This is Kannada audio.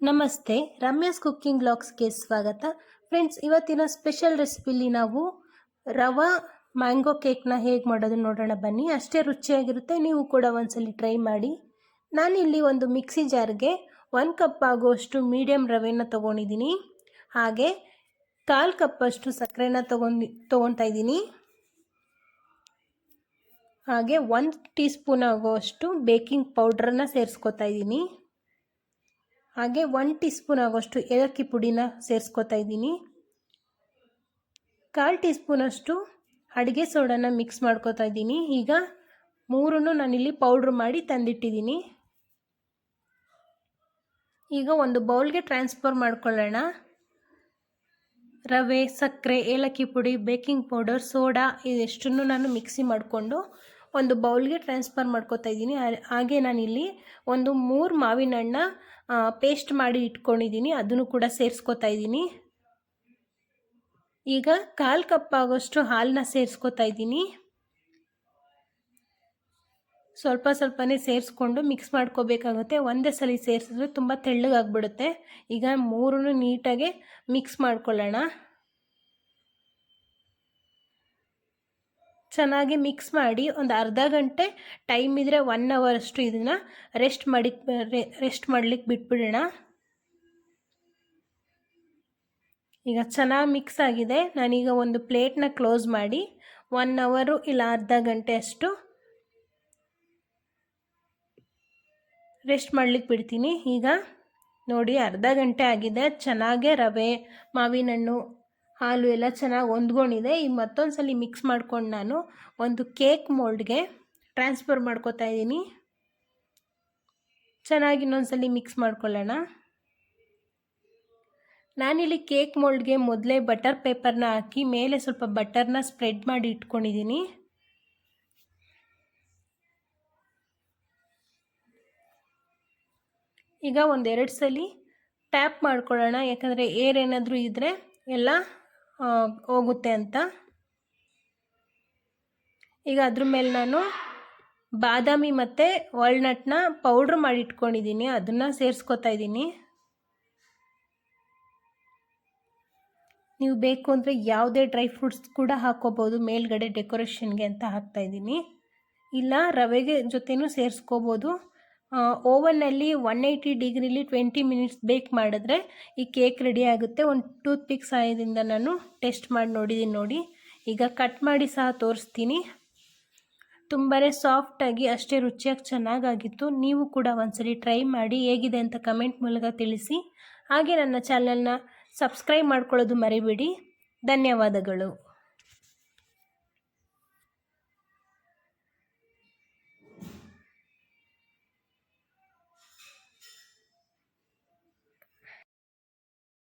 ನಮಸ್ತೆ, ರಮ್ಯಾಸ್ ಕುಕ್ಕಿಂಗ್ ಬ್ಲಾಗ್ಸ್ಗೆ ಸ್ವಾಗತ. ಫ್ರೆಂಡ್ಸ್, ಇವತ್ತಿನ ಸ್ಪೆಷಲ್ ರೆಸಿಪಿಲಿ ನಾವು ರವಾ ಮ್ಯಾಂಗೋ ಕೇಕ್ನ ಹೇಗೆ ಮಾಡೋದು ನೋಡೋಣ ಬನ್ನಿ. ಅಷ್ಟೇ ರುಚಿಯಾಗಿರುತ್ತೆ, ನೀವು ಕೂಡ ಒಂದ್ಸಲಿ ಟ್ರೈ ಮಾಡಿ. ನಾನಿಲ್ಲಿ ಒಂದು ಮಿಕ್ಸಿ ಜಾರ್ಗೆ ಒಂದು ಕಪ್ ಆಗುವಷ್ಟು ಮೀಡಿಯಮ್ ರವೆನ ತೊಗೊಂಡಿದ್ದೀನಿ. ಹಾಗೆ ಕಾಲು ಕಪ್ಪಷ್ಟು ಸಕ್ಕರೆನ ತೊಗೊಂಡು, ತೊಗೊತಾ ಇದ್ದೀನಿ. ಹಾಗೆ ಒಂದು ಟೀ ಸ್ಪೂನ್ ಆಗುವಷ್ಟು ಬೇಕಿಂಗ್ ಪೌಡ್ರನ್ನ ಸೇರಿಸ್ಕೊತಾ ಇದ್ದೀನಿ. ಹಾಗೆ ಒನ್ ಟೀ ಸ್ಪೂನ್ ಆಗೋಷ್ಟು ಏಲಕ್ಕಿ ಪುಡಿನ ಸೇರಿಸ್ಕೊತಾ ಇದ್ದೀನಿ. ಕಾಲು ಟೀ ಸ್ಪೂನಷ್ಟು ಅಡುಗೆ ಸೋಡಾನ ಮಿಕ್ಸ್ ಮಾಡ್ಕೊತಾ ಇದ್ದೀನಿ. ಈಗ ಮೂರನ್ನು ನಾನಿಲ್ಲಿ ಪೌಡ್ರ್ ಮಾಡಿ ತಂದಿಟ್ಟಿದ್ದೀನಿ. ಈಗ ಒಂದು ಬೌಲ್ಗೆ ಟ್ರಾನ್ಸ್ಫರ್ ಮಾಡ್ಕೊಳ್ಳೋಣ. ರವೆ, ಸಕ್ಕರೆ, ಏಲಕ್ಕಿ ಪುಡಿ ಬೇಕಿಂಗ್ ಪೌಡರ್ ಸೋಡಾ ಇದೆಷ್ಟನ್ನು ನಾನು ಮಿಕ್ಸಿ ಮಾಡಿಕೊಂಡು ಒಂದು ಬೌಲ್ಗೆ ಟ್ರಾನ್ಸ್ಫರ್ ಮಾಡ್ಕೋತಾ ಇದ್ದೀನಿ. ಹಾಗೆ ನಾನಿಲ್ಲಿ ಒಂದು ಮೂರು ಮಾವಿನ ಹಣ್ಣ ಪೇಸ್ಟ್ ಮಾಡಿ ಇಟ್ಕೊಂಡಿದ್ದೀನಿ. ಅದನ್ನು ಕೂಡ ಸೇರಿಸ್ಕೋತಾ ಇದ್ದೀನಿ. ಈಗ ಕಾಲು ಕಪ್ ಆಗೋಷ್ಟು ಹಾಲನ್ನ ಸೇರಿಸ್ಕೋತಾ ಇದ್ದೀನಿ. ಸ್ವಲ್ಪ ಸ್ವಲ್ಪನೇ ಸೇರಿಸ್ಕೊಂಡು ಮಿಕ್ಸ್ ಮಾಡ್ಕೋಬೇಕಾಗುತ್ತೆ. ಒಂದೇ ಸಲ ಸೇರಿಸಿದ್ರೆ ತುಂಬ ತೆಳ್ಳಗಾಗ್ಬಿಡುತ್ತೆ. ಈಗ ಮೂರನ್ನು ನೀಟಾಗಿ ಮಿಕ್ಸ್ ಮಾಡ್ಕೊಳ್ಳೋಣ. ಚೆನ್ನಾಗಿ ಮಿಕ್ಸ್ ಮಾಡಿ ಒಂದು ಅರ್ಧ ಗಂಟೆ ಟೈಮ್ ಇದ್ದರೆ ಒನ್ ಅಷ್ಟು ಇದನ್ನು ರೆಸ್ಟ್ ಮಾಡಿ ರೆಸ್ಟ್ ಮಾಡಲಿಕ್ಕೆ ಬಿಟ್ಬಿಡೋಣ. ಈಗ ಚೆನ್ನಾಗಿ ಮಿಕ್ಸ್ ಆಗಿದೆ. ನಾನೀಗ ಒಂದು ಪ್ಲೇಟ್ನ ಕ್ಲೋಸ್ ಮಾಡಿ ಒನ್ ಅವರು ಇಲ್ಲ ಅರ್ಧ ಗಂಟೆ ಅಷ್ಟು ರೆಸ್ಟ್ ಮಾಡ್ಲಿಕ್ಕೆ ಬಿಡ್ತೀನಿ. ಈಗ ನೋಡಿ ಅರ್ಧ ಗಂಟೆ ಆಗಿದೆ. ಚೆನ್ನಾಗೇ ರವೆ ಮಾವಿನ ಹಣ್ಣು ಹಾಲು ಎಲ್ಲ ಚೆನ್ನಾಗಿ ಹೊಂದ್ಕೊಂಡಿದೆ. ಈ ಮತ್ತೊಂದು ಸಲ ಮಿಕ್ಸ್ ಮಾಡ್ಕೊಂಡು ನಾನು ಒಂದು ಕೇಕ್ ಮೋಲ್ಡ್ಗೆ ಟ್ರಾನ್ಸ್ಫರ್ ಮಾಡ್ಕೋತಾ ಇದ್ದೀನಿ. ಚೆನ್ನಾಗಿ ಇನ್ನೊಂದು ಸಲ ಮಿಕ್ಸ್ ಮಾಡ್ಕೊಳ್ಳೋಣ. ನಾನಿಲ್ಲಿ ಕೇಕ್ ಮೋಲ್ಡ್ಗೆ ಮೊದಲೇ ಬಟರ್ ಪೇಪರ್ನ ಹಾಕಿ ಮೇಲೆ ಸ್ವಲ್ಪ ಬಟರ್ನ ಸ್ಪ್ರೆಡ್ ಮಾಡಿ ಇಟ್ಕೊಂಡಿದ್ದೀನಿ. ಈಗ ಒಂದೆರಡು ಸಲ ಟ್ಯಾಪ್ ಮಾಡ್ಕೊಳ್ಳೋಣ. ಯಾಕಂದರೆ ಏರ್ ಏನಾದರೂ ಇದ್ದರೆ ಎಲ್ಲ ಹೋಗುತ್ತೆ ಅಂತ. ಈಗ ಅದ್ರ ಮೇಲೆ ನಾನು ಬಾದಾಮಿ ಮತ್ತು ವಾಲ್ನಟ್ನ ಪೌಡ್ರ್ ಮಾಡಿ ಇಟ್ಕೊಂಡಿದ್ದೀನಿ. ಅದನ್ನು ಸೇರಿಸ್ಕೊತಾ ಇದ್ದೀನಿ. ನೀವು ಬೇಕು ಅಂದರೆ ಯಾವುದೇ ಡ್ರೈ ಫ್ರೂಟ್ಸ್ ಕೂಡ ಹಾಕ್ಕೋಬೋದು. ಮೇಲ್ಗಡೆ ಡೆಕೋರೇಷನ್ಗೆ ಅಂತ ಹಾಕ್ತಾಯಿದ್ದೀನಿ ಇಲ್ಲ, ರವೆಗೆ ಜೊತೆನೂ ಸೇರಿಸ್ಕೋಬೋದು. ಓವನ್ನಲ್ಲಿ ಒನ್ ಏಯ್ಟಿ ಡಿಗ್ರಿಲಿ ಟ್ವೆಂಟಿ ಮಿನಿಟ್ಸ್ ಬೇಕ್ ಮಾಡಿದ್ರೆ ಈ ಕೇಕ್ ರೆಡಿ ಆಗುತ್ತೆ. ಒಂದು ಟೂತ್ ಪಿಕ್ ಸಹಾಯದಿಂದ ನಾನು ಟೆಸ್ಟ್ ಮಾಡಿ ನೋಡಿದ್ದೀನಿ ನೋಡಿ. ಈಗ ಕಟ್ ಮಾಡಿ ಸಹ ತೋರಿಸ್ತೀನಿ. ತುಂಬಾ ಸಾಫ್ಟಾಗಿ ಅಷ್ಟೇ ರುಚಿಯಾಗಿ ಚೆನ್ನಾಗಾಗಿತ್ತು. ನೀವು ಕೂಡ ಒಂದ್ಸರಿ ಟ್ರೈ ಮಾಡಿ ಹೇಗಿದೆ ಅಂತ ಕಮೆಂಟ್ ಮೂಲಕ ತಿಳಿಸಿ. ಹಾಗೆ ನನ್ನ ಚಾನಲ್ನ ಸಬ್ಸ್ಕ್ರೈಬ್ ಮಾಡ್ಕೊಳ್ಳೋದು ಮರಿಬೇಡಿ. ಧನ್ಯವಾದಗಳು.